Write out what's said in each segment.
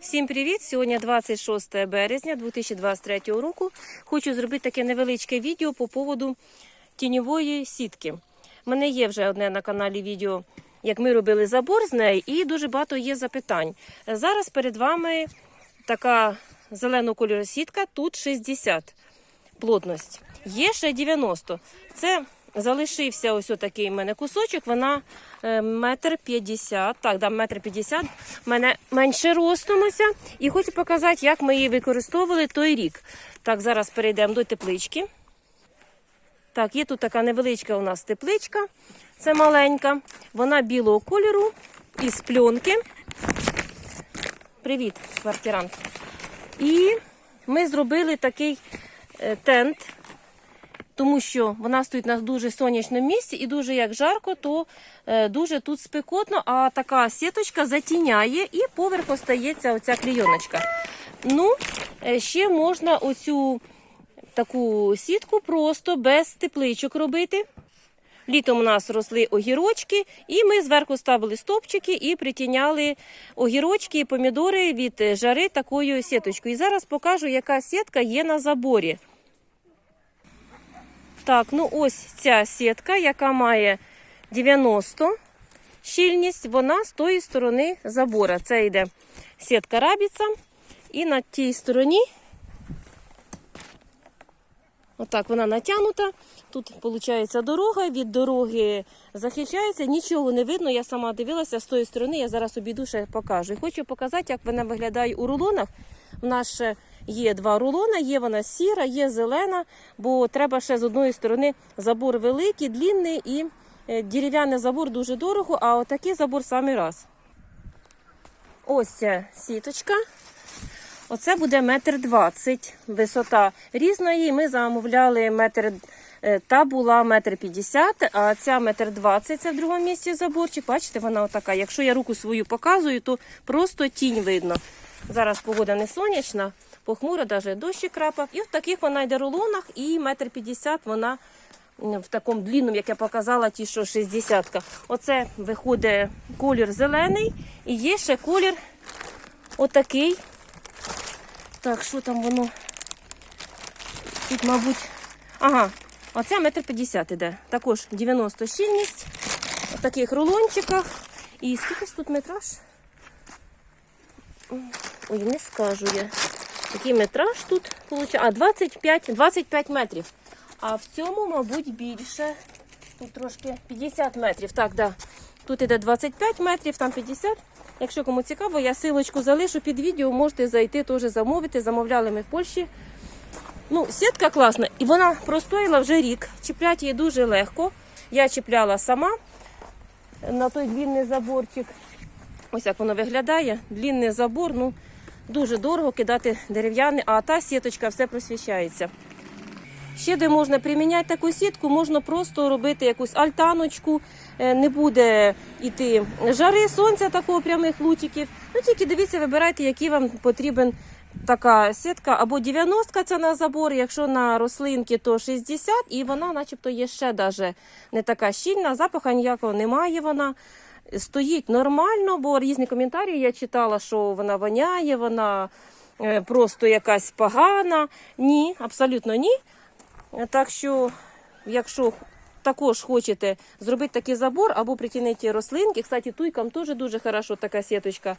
Всім привіт! Сьогодні 26 березня 2023 року. Хочу зробити таке невеличке відео по поводу тіньової сітки. У мене є вже одне на каналі відео, як ми робили забор з неї, і дуже багато є запитань. Зараз перед вами така зеленого кольору сітка, тут 60 плотність. Є ще 90. Це залишився ось такий в мене кусочок, вона е, метр п'ятдесят. Так, да, метр п'ятдесят. В мене менше ростом. І хочу показати, як ми її використовували той рік. Так, зараз перейдемо до теплички. Так, є тут така невеличка у нас тепличка. Це маленька. Вона білого кольору із пленки. Привіт, квартирант. І ми зробили такий е, тент, тому що вона стоїть на дуже сонячному місці і дуже як жарко, то е, дуже тут спекотно, а така сіточка затіняє і поверх остається оця клійоночка. Ну, е, ще можна оцю таку сітку просто без тепличок робити. Літом у нас росли огірочки, і ми зверху ставили стовпчики і притіняли огірочки і помідори від е, жари такою сіточкою. І зараз покажу, яка сітка є на заборі. Так, ну ось ця сітка, яка має 90 щільність, вона з тої сторони забора. Це йде сітка рабіца. І на тій стороні, отак вона натягнута. Тут, виходить, дорога, від дороги захищається, нічого не видно. Я сама дивилася з тої сторони, я зараз обійду ще покажу. І хочу показати, як вона виглядає у рулонах. У нас ще є два рулона, є вона сіра, є зелена, бо треба ще з одної сторони забор великий, длінний і е, дерев'яний забор дуже дорого, а отакий забор самий раз. Ось ця сіточка. Оце буде метр двадцять висота різної. Ми замовляли метр е, та була метр п'ятдесят, а ця метр двадцять. Це в другому місці заборчик. Бачите, вона отака. Якщо я руку свою показую, то просто тінь видно. Зараз погода не сонячна, похмуро, навіть дощик крапав. І в таких вона йде рулонах, і метр п'ятдесят вона в такому длінному, як я показала, ті, що 60 Оце виходить колір зелений, і є ще колір отакий. Так, що там воно? Тут, мабуть. Ага, оце метр п'ятдесят іде. Також 90 щільність. В таких рулончиках. І скільки ж тут метраж? Ой, не скажу я. Який метраж тут виходить? А, 25, 25 метрів. А в цьому, мабуть, більше. Тут трошки 50 метрів. Так, да. Тут іде 25 метрів, там 50. Якщо кому цікаво, я силочку залишу під відео, можете зайти теж замовити. Замовляли ми в Польщі. Ну, сітка класна, і вона простоїла вже рік. Чіпляти її дуже легко. Я чіпляла сама на той длінний заборчик. Ось як воно виглядає. Длінний забор, ну дуже дорого кидати дерев'яний, а та сіточка все просвіщається. Ще де можна приміняти таку сітку, можна просто робити якусь альтаночку, е, не буде йти жари, сонця такого прямих лучиків. Ну тільки дивіться, вибирайте, який вам потрібен така сітка. Або 90 це на забор, якщо на рослинки, то 60, і вона, начебто, є ще даже не така щільна, запаха ніякого немає вона. Стоїть нормально, бо різні коментарі я читала, що вона воняє, вона е, просто якась погана. Ні, абсолютно ні. Так що, якщо також хочете зробити такий забор або притягнути рослинки, кстати, туйкам теж дуже хорошо така сіточка.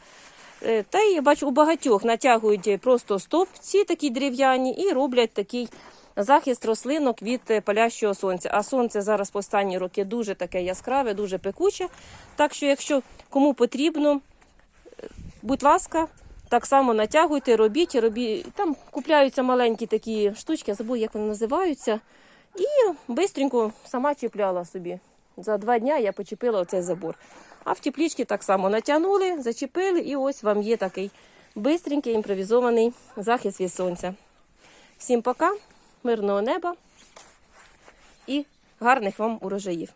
Е, Та й бачу, у багатьох натягують просто стовпці такі дерев'яні і роблять такий захист рослинок від е, палящого сонця. А сонце зараз в останні роки дуже таке яскраве, дуже пекуче. Так що, якщо кому потрібно, е, будь ласка, так само натягуйте, робіть, робіть. Там купляються маленькі такі штучки, я забув, як вони називаються. І бистренько сама чіпляла собі. За два дні я почепила оцей забор. А в теплічки так само натягнули, зачепили, і ось вам є такий бистренький імпровізований захист від сонця. Всім пока, мирного неба і гарних вам урожаїв.